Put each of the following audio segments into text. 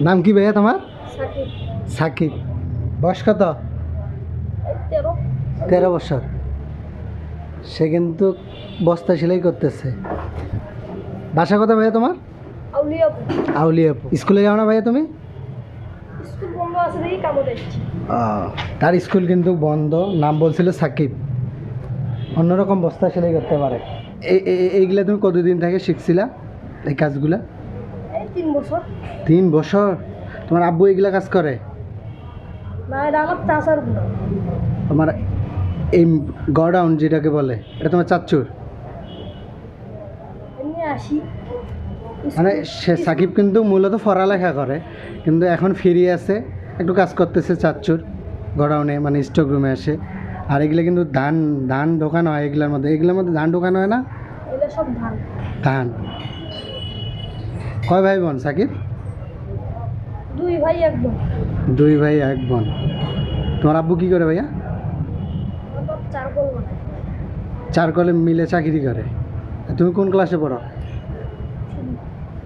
নাম কি ভাইয়া তোমার? সাকিব। বয়স কত? তেরো। বছর। সে কিন্তু বস্তা সেলাই করতেছে। বাসা কথা ভাইয়া তোমার? আউলিয়া স্কুলে যাও না ভাইয়া তুমি? তার স্কুল কিন্তু বন্ধ নাম বলছিল সাকিব। অন্যরকম বস্তা সেলাই করতে পারে। এই- এই- এইগুলা তুমি কতদিন থেকে শিখছিলা এই কাজগুলা? তিন বছর। তিন বছর? তোমার আব্বু এইগুলা কাজ করে? না এটা আমার তোমার এই গডাউন যেটাকে বলে এটা তোমার চাচ্চুর এমনি আসি। মানে সে সাকিব কিন্তু মূলত পড়ালেখা করে কিন্তু এখন ফিরিয়ে আছে একটু কাজ করতেছে চাচ্চুর গডাউনে মানে স্টক রুমে আসে। আর এগুলো কিন্তু ধান ধান ঢোকানো হয় এগুলোর মধ্যে। এগুলোর মধ্যে ধান ঢোকানো হয় না? সব ধান। ধান। কয় ভাই বোন সাকিব? দুই ভাই এক বোন। দুই ভাই এক বোন। তোমার আব্বু কী করে ভাইয়া? আমার বাপ চার গোল বানায় চার কলে মিলে চাকরি করে। তুমি কোন ক্লাসে পড়ো?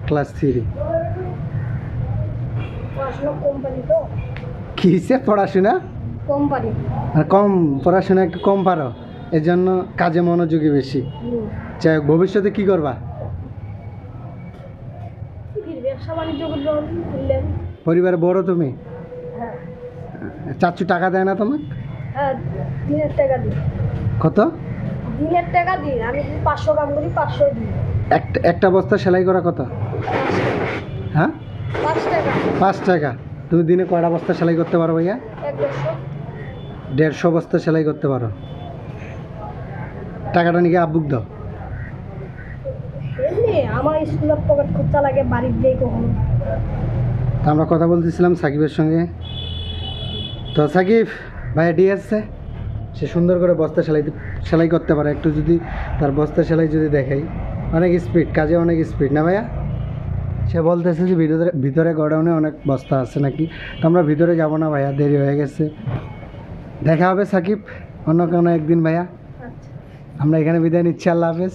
ক্লাস থ্রি কিসে পড়াশোনা? কোম্পানি আর কম পড়াশোনা একটু কম পারো। এর জন্য কাজে মনোযোগী বেশি। যাই হোক ভবিষ্যতে কী করবা? করলেন পরিবারে বড় তুমি? হ্যাঁ। টাকা দেয় না তোমার? হ্যাঁ দিনের টাকা দিই। কত? দিনের টাকা দিই আমি পাঁচশো কাম করি পাঁচশো দিই। একটা একটা বস্তা সেলাই করা কত? হ্যাঁ? পাঁচ টাকা। পাঁচ টাকা। তুমি দিনে কয়টা বস্তা সেলাই করতে পারো ভাইয়া? দেড়শো বস্তা সেলাই করতে পারো। টাকাটা নাকি আব্বুক দাও। আমার স্কুলের পকেট খরচা লাগে বাড়ির দিয়ে কখনো। আমরা কথা বলতেছিলাম সাকিবের সঙ্গে। তো সাকিব ভাইয়া ঠিক আছে সে সুন্দর করে বস্তা সেলাই সেলাই করতে পারে। একটু যদি তার বস্তা সেলাই যদি দেখাই। অনেক স্পিড কাজে অনেক স্পিড না ভাইয়া? সে বলতেছে যে ভিতরে ভিতরে গোডাউনে অনেক বস্তা আছে নাকি? তো আমরা ভিতরে যাব না ভাইয়া দেরি হয়ে গেছে। দেখা হবে সাকিব অন্য কোনো একদিন ভাইয়া। আচ্ছা। আমরা এখানে বিদায় নিচ্ছি আল্লাহ হাফেজ।